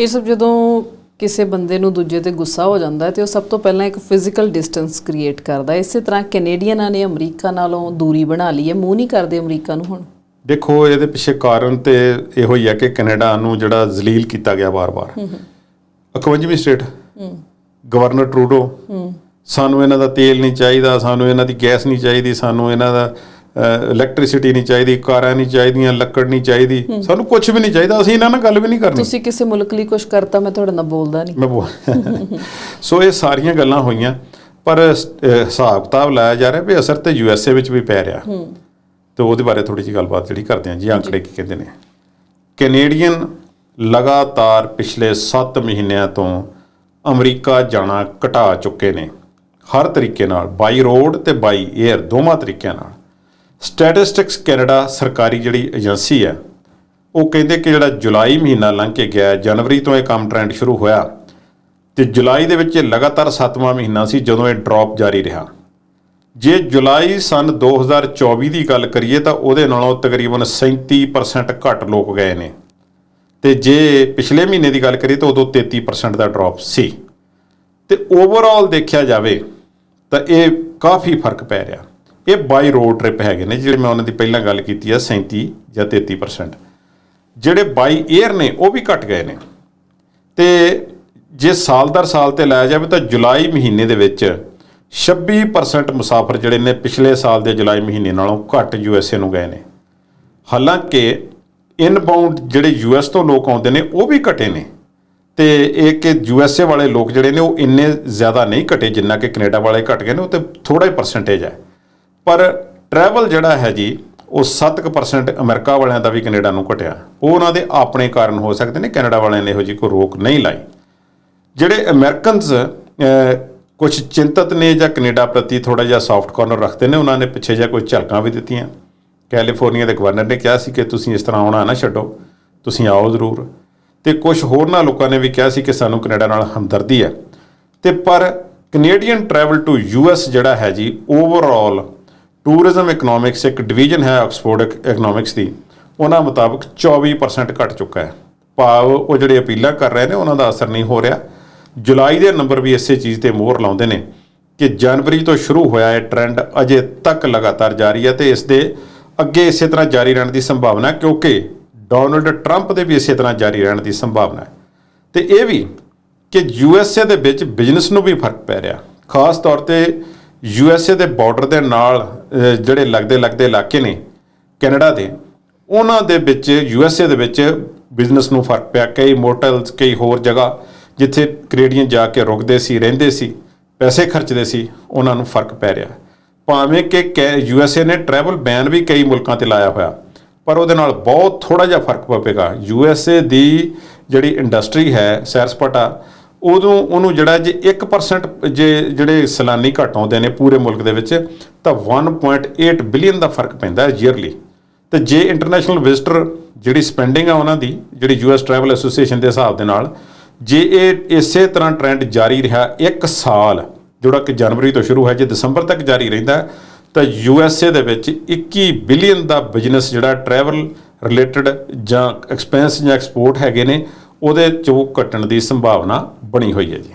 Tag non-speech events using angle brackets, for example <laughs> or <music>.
ਇਹ ਸਭ ਜਦੋਂ ਕਿਸੇ ਬੰਦੇ ਨੂੰ ਦੂਜੇ ਤੇ ਗੁੱਸਾ ਹੋ ਜਾਂਦਾ ਹੈ ਤੇ ਉਹ ਸਭ ਤੋਂ ਪਹਿਲਾਂ ਇੱਕ ਫਿਜ਼ੀਕਲ ਡਿਸਟੈਂਸ ਕ੍ਰੀਏਟ ਕਰਦਾ ਹੈ। ਇਸੇ ਤਰ੍ਹਾਂ ਕੈਨੇਡੀਅਨਾਂ ਨੇ ਅਮਰੀਕਾ ਨਾਲੋਂ ਦੂਰੀ ਬਣਾ ਲਈ ਹੈ। ਮੂੰਹ ਨਹੀਂ ਕਰਦੇ ਅਮਰੀਕਾ ਨੂੰ ਹੁਣ। ਦੇਖੋ ਇਹਦੇ ਪਿੱਛੇ ਕਾਰਨ ਤੇ ਇਹੋ ਹੀ ਹੈ ਕਿ ਕੈਨੇਡਾ ਨੂੰ ਜਿਹੜਾ ਜ਼ਲੀਲ ਕੀਤਾ ਗਿਆ ਵਾਰ-ਵਾਰ। 51ਵੀਂ ਸਟੇਟ। Governor Trudeau. ਸਾਨੂੰ ਇਹਨਾਂ ਦਾ ਤੇਲ ਨਹੀਂ ਚਾਹੀਦਾ ਸਾਨੂੰ ਇਹਨਾਂ ਦੀ ਗੈਸ ਨਹੀਂ ਚਾਹੀਦੀ ਸਾਨੂੰ ਇਹਨਾਂ ਦਾ ਇਲੈਕਟ੍ਰਿਸਿਟੀ ਨਹੀਂ ਚਾਹੀਦੀ ਕਾਰਾਂ ਨਹੀਂ ਚਾਹੀਦੀਆਂ ਲੱਕੜ ਨਹੀਂ ਚਾਹੀਦੀ। ਸਾਨੂੰ ਕੁਝ ਵੀ ਨਹੀਂ ਚਾਹੀਦਾ ਅਸੀਂ ਇਹਨਾਂ ਨਾਲ ਗੱਲ ਵੀ ਨਹੀਂ ਕਰਨੀ। ਤੁਸੀਂ ਕਿਸੇ ਮੁਲਕ ਲਈ ਕੁਝ ਕਰਤਾ ਮੈਂ ਤੁਹਾਡੇ ਨਾਲ ਬੋਲਦਾ ਨਹੀਂ। ਮੈਂ ਬੋਲ <laughs> ਸੋ ਇਹ ਸਾਰੀਆਂ ਗੱਲਾਂ ਹੋਈਆਂ ਪਰ ਹਿਸਾਬ ਕਿਤਾਬ ਲਾਇਆ ਜਾ ਰਿਹਾ ਵੀ ਅਸਰ ਤੇ ਯੂਐਸਏ ਵਿੱਚ ਵੀ ਪੈ ਰਿਹਾ। ਤੇ ਉਹਦੇ ਬਾਰੇ ਥੋੜੀ ਜਿਹੀ ਗੱਲਬਾਤ ਜਿਹੜੀ ਕਰਦੇ ਹਾਂ ਜੀ ਅੰਕੜੇ ਕੀ ਕਹਿੰਦੇ ਨੇ। ਕੈਨੇਡੀਅਨ ਲਗਾਤਾਰ ਪਿਛਲੇ 7 ਮਹੀਨਿਆਂ ਤੋਂ ਅਮਰੀਕਾ ਜਾਣਾ ਘਟਾ ਚੁੱਕੇ ਨੇ ਹਰ ਤਰੀਕੇ ਨਾਲ ਬਾਈ ਰੋਡ ਤੇ ਬਾਈ 에ਅਰ ਦੋਵਾਂ ਤਰੀਕਿਆਂ ਨਾਲ। ਸਟੈਟਿਸਟਿਕਸ ਕੈਨੇਡਾ ਸਰਕਾਰੀ ਜਿਹੜੀ ਏਜੰਸੀ ਹੈ, ਉਹ ਕਹਿੰਦੇ ਕਿ ਜਿਹੜਾ ਜੁਲਾਈ ਮਹੀਨਾ ਲੰਘ ਕੇ ਗਿਆ ਜਨਵਰੀ ਤੋਂ ਇਹ ਕੰਮ ਟ੍ਰੈਂਡ ਸ਼ੁਰੂ ਹੋਇਆ ਤੇ ਜੁਲਾਈ ਦੇ ਵਿੱਚ ਇਹ ਲਗਾਤਾਰ 7ਵਾਂ ਮਹੀਨਾ ਸੀ ਜਦੋਂ ਇਹ ਡ੍ਰੌਪ ਜਾਰੀ ਰਿਹਾ। ਜੇ ਜੁਲਾਈ ਸਨ 2024 ਦੀ ਗੱਲ ਕਰੀਏ ਤਾਂ ਉਹਦੇ ਨਾਲੋਂ ਤਕਰੀਬਨ 37% ਘੱਟ ਲੋਕ ਗਏ ਨੇ। ਤੇ ਜੇ ਪਿਛਲੇ ਮਹੀਨੇ ਦੀ ਗੱਲ ਕਰੀਏ ਤਾਂ ਉਦੋਂ 33% ਦਾ ਡ੍ਰੌਪ ਸੀ। ਤੇ ਓਵਰਆਲ ਦੇਖਿਆ ਜਾਵੇ ਤਾਂ ਇਹ ਕਾਫੀ ਫ਼ਰਕ ਪੈ ਰਿਹਾ। ਇਹ ਬਾਈ ਰੋਡ ਟ੍ਰਿਪ ਹੈਗੇ ਨੇ, ਜਿਹੜੇ ਮੈਂ ਉਹਨਾਂ ਦੀ ਪਹਿਲਾਂ ਗੱਲ ਕੀਤੀ ਹੈ 37 ਜਾਂ 33% ਜਿਹੜੇ ਬਾਈ 에ਅਰ ਨੇ, ਉਹ ਵੀ ਘਟ ਗਏ ਨੇ। ਤੇ ਜੇ ਸਾਲ ਦਰ ਸਾਲ ਤੇ ਲਾਇਆ ਜਾਵੇ ਤਾਂ ਜੁਲਾਈ ਮਹੀਨੇ ਦੇ ਵਿੱਚ 26% ਮੁਸਾਫਰ ਜਿਹੜੇ ਨੇ ਪਿਛਲੇ ਸਾਲ ਦੇ ਜੁਲਾਈ ਮਹੀਨੇ ਨਾਲੋਂ ਘੱਟ ਯੂਐਸਏ ਨੂੰ ਗਏ ਨੇ। ਹਾਲਾਂਕਿ ਇਨਬਾਉਂਡ ਜਿਹੜੇ ਯੂਐਸ ਤੋਂ ਲੋਕ ਆਉਂਦੇ ਨੇ, ਉਹ ਵੀ ਘਟੇ ਨੇ। ਤੇ ਇਹ ਕਿ ਯੂਐਸਏ ਵਾਲੇ ਲੋਕ ਜਿਹੜੇ ਨੇ, ਉਹ ਇੰਨੇ ਜ਼ਿਆਦਾ ਨਹੀਂ ਘਟੇ ਜਿੰਨਾ ਕਿ ਕੈਨੇਡਾ ਵਾਲੇ ਘਟ ਗਏ ਨੇ, ਉਹ ਤੇ ਥੋੜਾ ਹੀ ਪਰਸੈਂਟੇਜ ਹੈ। ਪਰ ਟਰੈਵਲ ਜਿਹੜਾ ਹੈ ਜੀ, ਉਹ 7% ਅਮਰੀਕਾ ਵਾਲਿਆਂ ਦਾ ਵੀ ਕੈਨੇਡਾ ਨੂੰ ਘਟਿਆ। ਉਹ ਉਹਨਾਂ ਦੇ ਆਪਣੇ ਕਾਰਨ ਹੋ ਸਕਦੇ ਨੇ, ਕੈਨੇਡਾ ਵਾਲਿਆਂ ਨੇ ਇਹੋ ਜਿਹੀ ਕੋਈ ਰੋਕ ਨਹੀਂ ਲਾਈ। ਜਿਹੜੇ ਅਮਰੀਕਨਸ ਕੁਝ ਚਿੰਤਤ ਨੇ ਜਾਂ ਕੈਨੇਡਾ ਪ੍ਰਤੀ ਥੋੜਾ ਜਿਹਾ ਸੌਫਟ ਕਾਰਨਰ ਰੱਖਦੇ ਨੇ, ਉਹਨਾਂ ਨੇ ਪਿੱਛੇ ਜਿਹਾ ਕੋਈ ਝਲਕਾਂ ਵੀ ਦਿੱਤੀਆਂ। ਕੈਲੀਫੋਰਨੀਆ ਦੇ ਗਵਰਨਰ ਨੇ ਕਿਹਾ ਸੀ ਕਿ ਤੁਸੀਂ ਇਸ ਤਰ੍ਹਾਂ ਆਉਣਾ ਨਾ ਛੱਡੋ, ਤੁਸੀਂ ਆਓ ਜ਼ਰੂਰ। ਤੇ ਕੁਝ ਹੋਰਨਾਂ ਲੋਕਾਂ ਨੇ ਵੀ ਕਿਹਾ ਸੀ ਕਿ ਸਾਨੂੰ ਕੈਨੇਡਾ ਨਾਲ ਹਮਦਰਦੀ ਹੈ। ਤੇ ਪਰ ਕੈਨੇਡੀਅਨ ਟਰੈਵਲ ਟੂ ਯੂਐਸ ਜਿਹੜਾ ਹੈ ਜੀ ਓਵਰਆਲ ਟੂਰਿਜ਼ਮ ਇਕਨੋਮਿਕਸ ਇੱਕ ਡਿਵੀਜ਼ਨ ਹੈ ਆਕਸਫੋਰਡ ਇਕਨੋਮਿਕਸ ਦੀ। ਉਹਨਾਂ ਮੁਤਾਬਕ 24% ਘਟ ਚੁੱਕਾ ਹੈ। ਭਾਵ ਉਹ ਜਿਹੜੇ ਅਪੀਲਾਂ ਕਰ ਰਹੇ ਨੇ, ਉਹਨਾਂ ਦਾ ਅਸਰ ਨਹੀਂ ਹੋ ਰਿਹਾ। ਜੁਲਾਈ ਦੇ ਨੰਬਰ ਵੀ ਇਸੇ ਚੀਜ਼ ਤੇ ਮੋਹਰ ਲਾਉਂਦੇ ਨੇ ਕਿ ਜਨਵਰੀ ਤੋਂ ਸ਼ੁਰੂ ਹੋਇਆ ਇਹ ਟ੍ਰੈਂਡ ਅਜੇ ਤੱਕ ਲਗਾਤਾਰ ਜਾਰੀ ਹੈ ਤੇ ਇਸ ਦੇ ਅੱਗੇ ਇਸੇ ਤਰ੍ਹਾਂ ਜਾਰੀ ਰਹਿਣ ਦੀ ਸੰਭਾਵਨਾ ਕਿਉਂਕਿ ਡੋਨਲਡ ਟਰੰਪ ਦੇ ਵੀ ਇਸੇ ਤਰ੍ਹਾਂ ਜਾਰੀ ਰਹਿਣ ਦੀ ਸੰਭਾਵਨਾ ਹੈ। ਤੇ ਇਹ ਵੀ ਕਿ ਯੂਐਸਏ ਦੇ ਵਿੱਚ ਬਿਜ਼ਨਸ ਨੂੰ ਵੀ ਫ਼ਰਕ ਪੈ ਰਿਹਾ। ਖਾਸ ਤੌਰ ਤੇ ਯੂ ਐੱਸ ਏ ਦੇ ਬਾਰਡਰ ਦੇ ਨਾਲ ਜਿਹੜੇ ਲੱਗਦੇ ਲੱਗਦੇ ਇਲਾਕੇ ਨੇ, ਕੈਨੇਡਾ ਦੇ, ਉਹਨਾਂ ਦੇ ਵਿੱਚ, ਯੂ ਐੱਸ ਏ ਦੇ ਵਿੱਚ ਬਿਜ਼ਨਸ ਨੂੰ ਫ਼ਰਕ ਪਿਆ। ਕਈ ਮੋਟਲਸ, ਕਈ ਹੋਰ ਜਗ੍ਹਾ ਜਿੱਥੇ ਕੈਨੇਡੀਅਨ ਜਾ ਕੇ ਰੁਕਦੇ ਸੀ, ਰਹਿੰਦੇ ਸੀ, ਪੈਸੇ ਖਰਚਦੇ ਸੀ, ਉਹਨਾਂ ਨੂੰ ਫ਼ਰਕ ਪੈ ਰਿਹਾ। ਭਾਵੇਂ ਕਿ ਯੂ ਐਸ ਏ ਨੇ ਟਰੈਵਲ ਬੈਨ ਵੀ ਕਈ ਮੁਲਕਾਂ ਤੇ ਲਾਇਆ ਹੋਇਆ, ਪਰ ਉਹਦੇ ਨਾਲ ਬਹੁਤ ਥੋੜਾ ਜਿਹਾ ਫ਼ਰਕ ਪਵੇਗਾ। ਯੂ ਐੱਸ ਏ ਦੀ ਜਿਹੜੀ ਇੰਡਸਟਰੀ ਹੈ, ਸੈਰ ਸਪਾਟਾ ਉਦੋਂ ਉਹਨੂੰ ਜਿਹੜਾ ਜੇ 1% ਜੇ ਜਿਹੜੇ ਸਲਾਨੀ ਘੱਟ ਆਉਂਦੇ ਨੇ ਪੂਰੇ ਮੁਲਕ ਦੇ ਵਿੱਚ ਤਾਂ 1.8 ਬਿਲੀਅਨ ਦਾ ਫ਼ਰਕ ਪੈਂਦਾ ਹੈ ਈਅਰਲੀ ਤੇ ਜੇ ਇੰਟਰਨੈਸ਼ਨਲ ਵਿਜ਼ਟਰ ਜਿਹੜੀ ਸਪੈਂਡਿੰਗ ਆ ਉਹਨਾਂ ਦੀ ਜਿਹੜੀ ਯੂਐਸ ਟਰੈਵਲ ਐਸੋਸੀਏਸ਼ਨ ਦੇ ਹਿਸਾਬ ਦੇ ਨਾਲ ਜੇ ਇਹ ਇਸੇ ਤਰ੍ਹਾਂ ਟ੍ਰੈਂਡ ਜਾਰੀ ਰਿਹਾ ਇੱਕ ਸਾਲ ਜਿਹੜਾ ਕਿ ਜਨਵਰੀ ਤੋਂ ਸ਼ੁਰੂ ਹੈ ਜੇ ਦਸੰਬਰ ਤੱਕ ਜਾਰੀ ਰਹਿੰਦਾ ਹੈ, ਤਾਂ ਯੂਐਸਏ ਦੇ ਵਿੱਚ 21 ਬਿਲੀਅਨ ਦਾ ਬਿਜ਼ਨਸ ਜਿਹੜਾ ਟਰੈਵਲ ਰਿਲੇਟਡ ਜਾਂ ਐਕਸਪੈਂਸ ਜਾਂ ਐਕਸਪੋਰਟ ਹੈਗੇ ਨੇ ਉਹਦੇ ਚੋਂ ਕੱਟਣ ਦੀ ਸੰਭਾਵਨਾ ਬਣੀ ਹੋਈ ਹੈ ਜੀ।